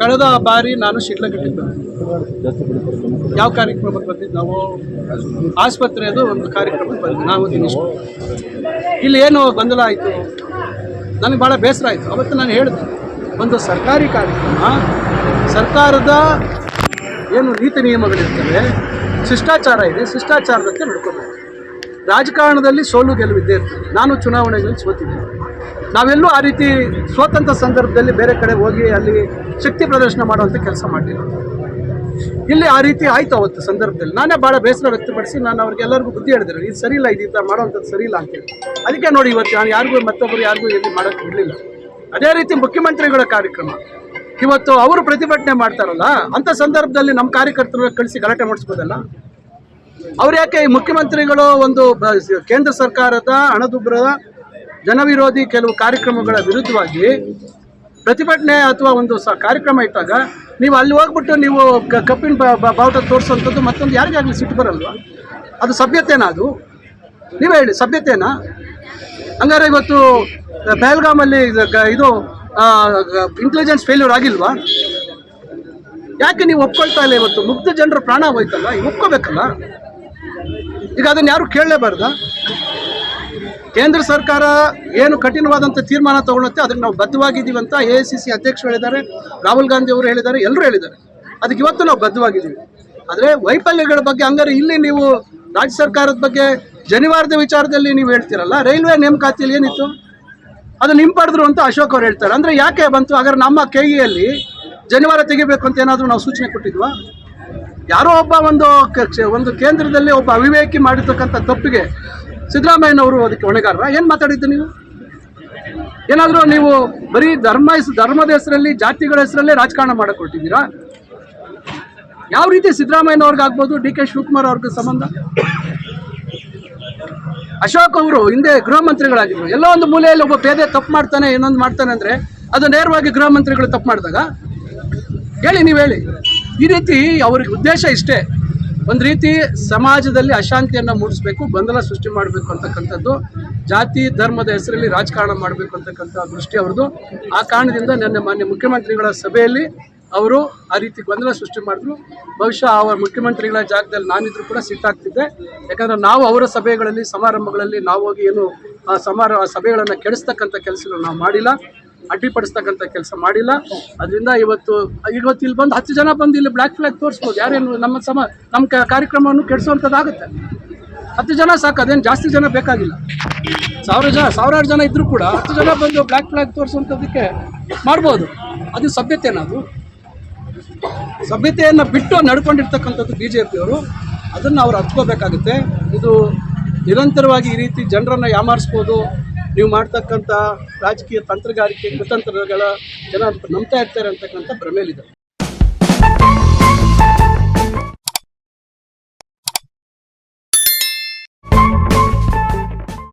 ಕಳೆದ ಬಾರಿ ನಾನು ಶಿಡ್ಲಘಟ್ಟಕ್ಕೆ ಯಾವ ಕಾರ್ಯಕ್ರಮಕ್ಕೆ ಬಂದಿದ್ದು ನಾವು ಆಸ್ಪತ್ರೆಯದು ಒಂದು ಕಾರ್ಯಕ್ರಮಕ್ಕೆ ಬಂದಿದ್ದೆ ನಾವು ಇಲ್ಲಿ ಏನು ಗೊಂದಲ ಆಯಿತು? ನನಗೆ ಭಾಳ ಬೇಸರ ಆಯಿತು. ಅವತ್ತು ನಾನು ಹೇಳಿದೆ, ಒಂದು ಸರ್ಕಾರಿ ಕಾರ್ಯಕ್ರಮ, ಸರ್ಕಾರದ ಏನು ನೀತಿ ನಿಯಮಗಳಿರ್ತವೆ, ಶಿಷ್ಟಾಚಾರ ಇದೆ ಶಿಷ್ಟಾಚಾರದಂತೆ ನಡ್ಕೋಬೇಕು. ರಾಜಕಾರಣದಲ್ಲಿ ಸೋಲು ಗೆಲುವಿದ್ದೇ ನಾನು ಚುನಾವಣೆಗಳಲ್ಲಿ ಸೋತಿದ್ದೆ. ನಾವೆಲ್ಲೂ ಆ ರೀತಿ ಸ್ವತಂತ್ರ ಸಂದರ್ಭದಲ್ಲಿ ಬೇರೆ ಕಡೆ ಹೋಗಿ ಅಲ್ಲಿ ಶಕ್ತಿ ಪ್ರದರ್ಶನ ಮಾಡುವಂಥ ಕೆಲಸ ಮಾಡಿಲ್ಲ. ಇಲ್ಲಿ ಆ ರೀತಿ ಆಯ್ತು ಅವತ್ತು ಸಂದರ್ಭದಲ್ಲಿ. ನಾನೇ ಭಾಳ ಬೇಸರ ವ್ಯಕ್ತಪಡಿಸಿ ನಾನು ಅವ್ರಿಗೆಲ್ಲರಿಗೂ ಬುದ್ಧಿ ಹೇಳಿದ್ರು ಇದು ಸರಿ ಇಲ್ಲ ಇದು ಮಾಡುವಂಥದ್ದು ಸರಿ ಇಲ್ಲ ಅಂತೇಳಿ ಅದಕ್ಕೆ ನೋಡಿ ಇವತ್ತು ನಾನು ಯಾರಿಗೂ ಮತ್ತೊಬ್ಬರು ಯಾರಿಗೂ ಎಲ್ಲಿ ಮಾಡೋಕ್ಕೆ ಬಿಡಲಿಲ್ಲ. ಅದೇ ರೀತಿ ಮುಖ್ಯಮಂತ್ರಿಗಳ ಕಾರ್ಯಕ್ರಮ. ಇವತ್ತು ಅವರು ಪ್ರತಿಭಟನೆ ಮಾಡ್ತಾರಲ್ಲ, ಅಂಥ ಸಂದರ್ಭದಲ್ಲಿ ನಮ್ಮ ಕಾರ್ಯಕರ್ತರು ಕಳಿಸಿ ಗಲಾಟೆ ಮಾಡಿಸ್ಬೋದಲ್ಲ? ಅವ್ರು ಯಾಕೆ ಈ ಮುಖ್ಯಮಂತ್ರಿಗಳು ಒಂದು ಕೇಂದ್ರ ಸರ್ಕಾರದ ಹಣದುಬ್ಬರದ ಜನವಿರೋಧಿ ಕೆಲವು ಕಾರ್ಯಕ್ರಮಗಳ ವಿರುದ್ಧವಾಗಿ ಪ್ರತಿಭಟನೆ ಅಥವಾ ಒಂದು ಸ, ಕಾರ್ಯಕ್ರಮ ಇಟ್ಟಾಗ ನೀವು ಅಲ್ಲಿ ಹೋಗ್ಬಿಟ್ಟು ನೀವು ಕಪ್ಪಿನ ಬಾವುಟ ತೋರಿಸುವಂಥದ್ದು ಮತ್ತೊಂದು ಯಾರಿಗಾಗಲಿ ಸಿಟ್ಟು ಬರಲ್ವಾ? ಅದು ಸಭ್ಯತೆನಾ ಅದು? ನೀವೇ ಹೇಳಿ, ಸಭ್ಯತೆನಾ? ಹಂಗಾರೆ ಇವತ್ತು ಬೆಳಗಾಮಲ್ಲಿ ಇದು ಇಂಟೆಲಿಜೆನ್ಸ್ ಫೇಲ್ಯೂರ್ ಆಗಿಲ್ವಾ? ಯಾಕೆ ನೀವು ಒಪ್ಕೊಳ್ತಾ ಇಲ್ಲ ಇವತ್ತು? ಮುಗ್ಧ ಜನರ ಪ್ರಾಣ ಹೋಯ್ತಲ್ಲ ಒಪ್ಕೋಬೇಕಲ್ಲ? ಈಗ ಅದನ್ನು ಯಾರು ಕೇಳಲೇಬಾರ್ದ? ಕೇಂದ್ರ ಸರ್ಕಾರ ಏನು ಕಠಿಣವಾದಂಥ ತೀರ್ಮಾನ ತಗೊಳುತ್ತೆ ಅದನ್ನು ನಾವು ಬದ್ಧವಾಗಿದ್ದೀವಿ ಅಂತ ಎ ಸಿ ಸಿ ಅಧ್ಯಕ್ಷರು ಹೇಳಿದ್ದಾರೆ, ರಾಹುಲ್ ಗಾಂಧಿ ಅವರು ಹೇಳಿದ್ದಾರೆ, ಎಲ್ಲರೂ ಹೇಳಿದ್ದಾರೆ. ಅದಕ್ಕೆ ಇವತ್ತು ನಾವು ಬದ್ಧವಾಗಿದ್ದೀವಿ. ಆದರೆ ವೈಫಲ್ಯಗಳ ಬಗ್ಗೆ ಹಂಗಾರೆ ಇಲ್ಲಿ ನೀವು ರಾಜ್ಯ ಸರ್ಕಾರದ ಬಗ್ಗೆ ಜನಿವಾರದ ವಿಚಾರದಲ್ಲಿ ನೀವು ಹೇಳ್ತೀರಲ್ಲ, ರೈಲ್ವೆ ನೇಮಕಾತಿಯಲ್ಲಿ ಏನಿತ್ತು? ಅದನ್ನು ಹಿಂಪಡೆದ್ರು ಅಂತ ಅಶೋಕ್ ಅವ್ರು ಹೇಳ್ತಾರೆ. ಅಂದರೆ ಯಾಕೆ ಬಂತು? ಹಾಗಾದ್ರೆ ನಮ್ಮ ಕೆ ಇಯಲ್ಲಿ ಜನಿವಾರ ತೆಗಿಬೇಕು ಅಂತ ಏನಾದರೂ ನಾವು ಸೂಚನೆ ಕೊಟ್ಟಿದ್ವಾ? ಯಾರೋ ಒಬ್ಬ ಒಂದು ಒಂದು ಕೇಂದ್ರದಲ್ಲಿ ಒಬ್ಬ ಅವಿವೇಕಿ ಮಾಡಿರ್ತಕ್ಕಂಥ ತಪ್ಪಿಗೆ ಸಿದ್ದರಾಮಯ್ಯನವರು ಅದಕ್ಕೆ ಹೊಣೆಗಾರರ? ಏನು ಮಾತಾಡಿದ್ದು ನೀವು? ಏನಾದರೂ ನೀವು ಬರೀ ಧರ್ಮ ಧರ್ಮದ ಹೆಸರಲ್ಲಿ, ಜಾತಿಗಳ ಹೆಸರಲ್ಲೇ ರಾಜಕಾರಣ ಮಾಡಿಕೊಟ್ಟಿದ್ದೀರಾ? ಯಾವ ರೀತಿ ಸಿದ್ದರಾಮಯ್ಯನವ್ರಿಗಾಗ್ಬೋದು, ಡಿ ಕೆ ಶಿವಕುಮಾರ್ ಅವ್ರಿಗೆ ಸಂಬಂಧ? ಅಶೋಕ್ ಅವರು ಹಿಂದೆ ಗೃಹ ಮಂತ್ರಿಗಳಾಗಿದ್ರು. ಎಲ್ಲೋ ಒಂದು ಮೂಲೆಯಲ್ಲಿ ಒಬ್ಬ ಪೇದೆ ತಪ್ಪು ಮಾಡ್ತಾನೆ ಇನ್ನೊಂದು ಮಾಡ್ತಾನೆ ಅಂದರೆ, ಅದು ನೇರವಾಗಿ ಗೃಹ ಮಂತ್ರಿಗಳು ತಪ್ಪು ಮಾಡಿದಾಗ? ಹೇಳಿ ನೀವು ಹೇಳಿ. ಈ ರೀತಿ ಅವ್ರಿಗೆ ಉದ್ದೇಶ ಇಷ್ಟೇ. ಒಂದು ರೀತಿ ಸಮಾಜದಲ್ಲಿ ಅಶಾಂತಿಯನ್ನು ಮೂಡಿಸಬೇಕು, ಗೊಂದಲ ಸೃಷ್ಟಿ ಮಾಡಬೇಕು ಅಂತಕ್ಕಂಥದ್ದು, ಜಾತಿ, ಧರ್ಮದ ಹೆಸರಲ್ಲಿ ರಾಜಕಾರಣ ಮಾಡಬೇಕು ಅಂತಕ್ಕಂಥ ದೃಷ್ಟಿ ಅವ್ರದ್ದು. ಆ ಕಾರಣದಿಂದ ನನ್ನ ಮಾನ್ಯ ಮುಖ್ಯಮಂತ್ರಿಗಳ ಸಭೆಯಲ್ಲಿ ಅವರು ಆ ರೀತಿ ಗೊಂದಲ ಸೃಷ್ಟಿ ಮಾಡಿದ್ರು. ಬಹುಶಃ ಆ ಮುಖ್ಯಮಂತ್ರಿಗಳ ಜಾಗದಲ್ಲಿ ನಾನಿದ್ರು ಕೂಡ ಸಿಟ್ಟಾಗ್ತಿದ್ದೆ ಯಾಕಂದರೆ ನಾವು ಅವರ ಸಭೆಗಳಲ್ಲಿ, ಸಮಾರಂಭಗಳಲ್ಲಿ ನಾವು ಹೋಗಿ ಏನು ಆ ಸಮಾರ ಸಭೆಗಳನ್ನು ಕೆಡಿಸ್ತಕ್ಕಂಥ ಕೆಲಸಗಳು ನಾವು ಮಾಡಿಲ್ಲ. ಅಡ್ಡಿಪಡಿಸ್ತಕ್ಕಂಥ ಕೆಲಸ ಮಾಡಿಲ್ಲ. ಅದರಿಂದ ಇವತ್ತು ಇವತ್ತು ಇಲ್ಲಿ ಬಂದು ಹತ್ತು ಜನ ಬಂದು ಇಲ್ಲಿ ಬ್ಲ್ಯಾಕ್ ಫ್ಲಾಗ್ ತೋರಿಸ್ಬೋದು. ಯಾರೇನು ನಮ್ಮ ಸಮ, ನಮ್ಮ ಕಾರ್ಯಕ್ರಮವನ್ನು ಕೆಡಿಸುವಂಥದ್ದಾಗುತ್ತೆ ಹತ್ತು ಜನ ಸಾಕು, ಅದೇನು ಜಾಸ್ತಿ ಜನ ಬೇಕಾಗಿಲ್ಲ. ಸಾವಿರ ಜನ ಸಾವಿರಾರು ಜನ ಇದ್ದರೂ ಕೂಡ ಹತ್ತು ಜನ ಬಂದು ಬ್ಲ್ಯಾಕ್ ಫ್ಲಾಗ್ ತೋರಿಸುವಂಥದ್ದಕ್ಕೆ ಮಾಡ್ಬೋದು. ಅದು ಸಭ್ಯತೆ ಅದು? ಸಭ್ಯತೆಯನ್ನು ಬಿಟ್ಟು ನಡ್ಕೊಂಡಿರ್ತಕ್ಕಂಥದ್ದು ಬಿ ಜೆ ಪಿಯವರು ಅದನ್ನು ಅವ್ರು ಹತ್ಕೋಬೇಕಾಗುತ್ತೆ. ಇದು ನಿರಂತರವಾಗಿ ಈ ರೀತಿ ಜನರನ್ನು ಯಾಮಾರಿಸ್ಬೋದು. ನೀವು ಮಾಡ್ತಕ್ಕಂಥ ರಾಜಕೀಯ ತಂತ್ರಗಾರಿಕೆ ಕುತಂತ್ರಗಳ ಜನ ನಂಬ್ತಾ ಇರ್ತಾರೆ ಅಂತಕ್ಕಂಥ ಭ್ರಮೆಯಲ್ಲಿದೆ